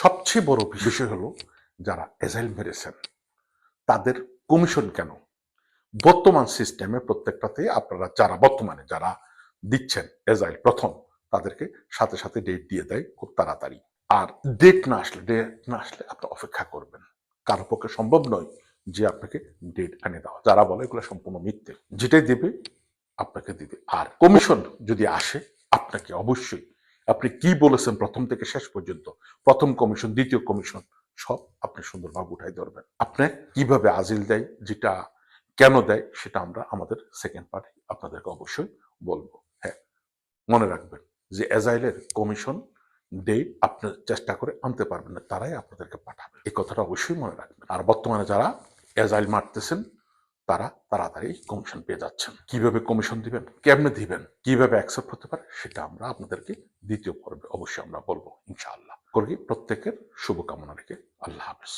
সবচেয়ে বড় বিষয় হলো যারা এজাইল মেরেছেন তাদের কমিশন কেন? বর্তমান সিস্টেমে প্রত্যেকটাতে আপনারা যারা বর্তমানে যারা দিচ্ছেন এজাইল প্রথম, তাদেরকে সাথে সাথে ডেট দিয়ে দেয় খুব তাড়াতাড়ি। আর ডেট না আসলে ডেট না আসলে আপনি অপেক্ষা করবেন। কারও পক্ষে সম্ভব নয় যে আপনাকে ডেট এনে দেওয়া। যারা বলে এগুলো সম্পূর্ণ মিথ্যে, যেটাই দেবে আপনাকে দিবে। আর কমিশন যদি আসে, আপনাকে অবশ্যই আপনি কি বলেছেন প্রথম থেকে শেষ পর্যন্ত? প্রথম কমিশন, দ্বিতীয় কমিশন, সব আপনি সুন্দরভাবে উঠাই ধরবেন। আপনি কীভাবে আজিল দেয়, যেটা কেন দেয়, সেটা আমরা আমাদের সেকেন্ড পার্টে আপনাদেরকে অবশ্যই বলব। হ্যাঁ মনে রাখবেন যে এজাইলের কমিশন ডেট আপনি চেষ্টা করে আনতে পারবেন না, তারাই আপনাদেরকে পাঠাবে। এই কথাটা অবশ্যই মনে রাখবেন। আর বর্তমানে যারা এজাইল মারতেছেন তারা তাড়াতাড়ি কমিশন পেয়ে যাচ্ছেন। কীভাবে কমিশন দিবেন? কেমনে দিবেন? কীভাবে অ্যাকসেপ্ট হতে পারে? সেটা আমরা আপনাদেরকে দ্বিতীয় পর্বে অবশ্যই আমরা বলব, ইনশাআল্লাহ। করি প্রত্যেকের শুভকামনা রেখে। আল্লাহ হাফেজ।